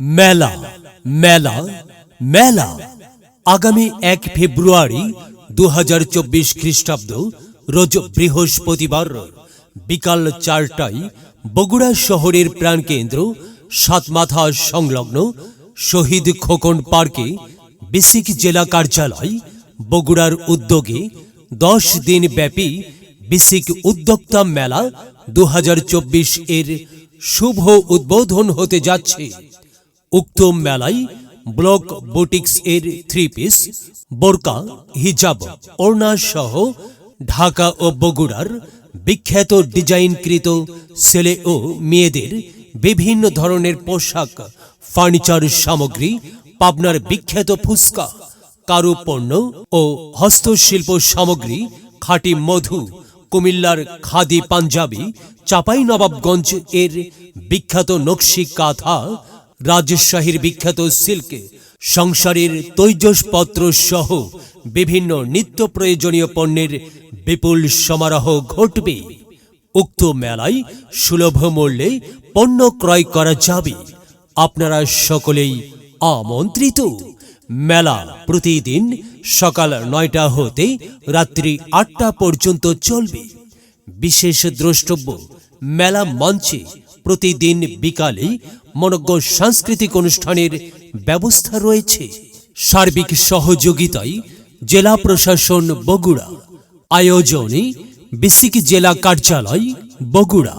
মেলা মেলা মেলা। আগামী এক ফেব্রুয়ারি দু হাজার চব্বিশ খ্রিস্টাব্দ, রোজ বৃহস্পতিবার বিকাল চারটায় বগুড়া শহরের প্রাণকেন্দ্র সাতমাথা সংলগ্ন শহীদ খোকন পার্কে বেসিক জেলা কার্যালয় বগুড়ার উদ্যোগে দশ দিন ব্যাপী বেসিক উদ্যোক্তা মেলা দু হাজার চব্বিশ এর শুভ উদ্বোধন হতে যাচ্ছে। উক্ত মেলায় ব্লক বুটিক্স এর থ্রি পিস বোরকা, হিজাব, ওড়না সহ ঢাকা ও বগুড়ার বিখ্যাত ডিজাইনকৃত ছেলে ও মেয়েদের বিভিন্ন ধরনের পোশাক, ফার্নিচার সামগ্রী, পাবনার বিখ্যাত ফুসকা কারুপণ্য ও হস্তশিল্প সামগ্রী, খাঁটি মধু, কুমিল্লার খাদি পাঞ্জাবি চাপাই নবাবগঞ্জ এর বিখ্যাত নকশি কাঁথা রাজশাহীর বিখ্যাত সিল্ক, সংসারের তৈজসপত্র সহ বিভিন্ন নিত্য প্রয়োজনীয় পণ্যের বিপুল সমারোহ ঘটবে। উক্ত মেলায় সুলভ মূল্যে পণ্য ক্রয় করা যাবে। আপনারা সকলেই আমন্ত্রিত। মেলা প্রতিদিন সকাল নয়টা হতে রাত্রি আটটা পর্যন্ত চলবে। বিশেষ দ্রষ্টব্য, মেলা মঞ্চে প্রতিদিন বিকালে মনজ্ঞ সাংস্কৃতিক অনুষ্ঠানের ব্যবস্থা রয়েছে। সার্বিক সহযোগিতায় জেলা প্রশাসন বগুড়া। আয়োজনে বিসিক জেলা কার্যালয় বগুড়া।